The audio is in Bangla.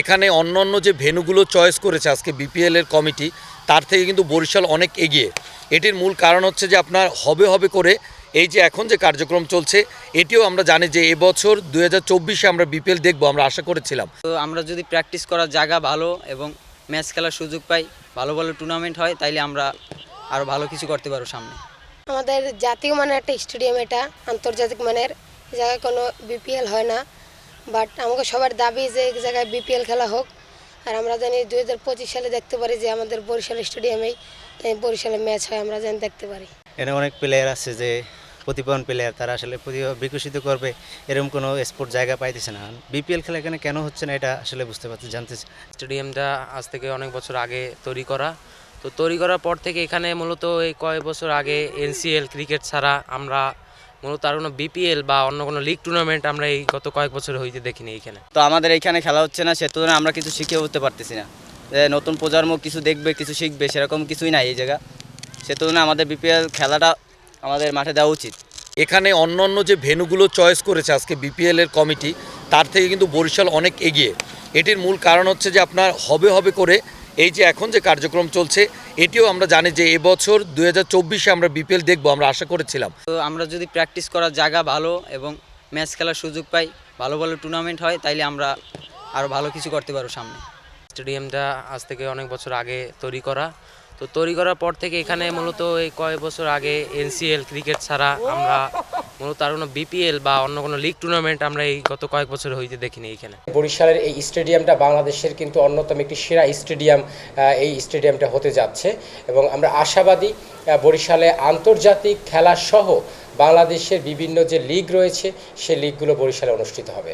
এখানে অন্য অন্য যে ভেনুগুলো চয়েস করেছে আজকে বিপিএল এর কমিটি তার থেকে কিন্তু বরিশাল অনেক এগিয়ে। এটির মূল কারণ হচ্ছে যে আপনার হবে হবে করে এই যে এখন যে কার্যক্রম চলছে এটিও আমরা জানি যে এবছর দু হাজার চব্বিশে আমরা বিপিএল দেখব আমরা আশা করেছিলাম। তো আমরা যদি প্র্যাকটিস করার জায়গা ভালো এবং ম্যাচ খেলার সুযোগ পাই ভালো ভালো টুর্নামেন্ট হয় তাইলে আমরা আরও ভালো কিছু করতে পারব সামনে। আমাদের জাতীয় মানের একটা স্টেডিয়াম এটা আন্তর্জাতিক মানের। জায়গায় কোনো বিপিএল হয় না। বাট আমাকে সবার দাবি যে এক জায়গায় বিপিএল খেলা হোক। আর আমরা জানি দুই হাজার পঁচিশ সালে দেখতে পারি যে আমাদের বরিশাল স্টেডিয়ামেই বরিশালে ম্যাচ হয় আমরা যেন দেখতে পারি। এখানে অনেক প্লেয়ার আছে যে প্রতিভাবান প্লেয়ার তারা আসলে প্রতিভা বিকশিত করবে এরকম কোনো স্পোর্ট জায়গা পাইতেছে না। বিপিএল খেলা এখানে কেন হচ্ছে না এটা আসলে বুঝতে পারছি জানতেছি স্টেডিয়ামটা আজ থেকে অনেক বছর আগে তৈরি করা। তো তৈরি করার পর থেকে এখানে মূলত এই কয়েক বছর আগে এনসিএল ক্রিকেট ছাড়া আমরা মূলত আর কোনো বিপিএল বা অন্য কোনো লিগ টুর্নামেন্ট আমরা এই গত কয়েক বছর হইতে দেখিনি এইখানে। তো আমাদের এখানে খেলা হচ্ছে না সে তুলনায় আমরা কিছু শিখে উঠতে পারতেছি না। নতুন প্রজন্ম কিছু দেখবে কিছু শিখবে সেরকম কিছুই নাই এই জায়গা। সে তুলনায় আমাদের বিপিএল খেলাটা আমাদের মাঠে দেওয়া উচিত। এখানে অন্য অন্য যে ভেনুগুলো চয়েস করেছে আজকে বিপিএল এর কমিটি তার থেকে কিন্তু বরিশাল অনেক এগিয়ে। এটির মূল কারণ হচ্ছে যে আপনার হবে হবে করে এই যে এখন যে কার্যক্রম চলছে এটিও আমরা জানি যে এবছর দু হাজার চব্বিশে আমরা বিপিএল দেখব আমরা আশা করেছিলাম। তো আমরা যদি প্র্যাকটিস করার জায়গা ভালো এবং ম্যাচ খেলার সুযোগ পাই ভালো ভালো টুর্নামেন্ট হয় তাইলে আমরা আরও ভালো কিছু করতে পারব সামনে। স্টেডিয়ামটা আজ থেকে অনেক বছর আগে তৈরি করা। তো তৈরি করার পর থেকে এখানে মূলত এই কয়েক বছর আগে এনসিএল ক্রিকেট ছাড়া আমরা মূলত আর কোনো বিপিএল বা অন্য কোনো লিগ টুর্নামেন্ট আমরা এই গত কয়েক বছর হইতে দেখিনি এখানে। বরিশালের এই স্টেডিয়ামটা বাংলাদেশের কিন্তু অন্যতম একটি সেরা স্টেডিয়াম এই স্টেডিয়ামটা হতে যাচ্ছে এবং আমরা আশাবাদী বরিশালে আন্তর্জাতিক খেলা সহ বাংলাদেশের বিভিন্ন যে লিগ রয়েছে, সেই লিগগুলো বরিশালে অনুষ্ঠিত হবে।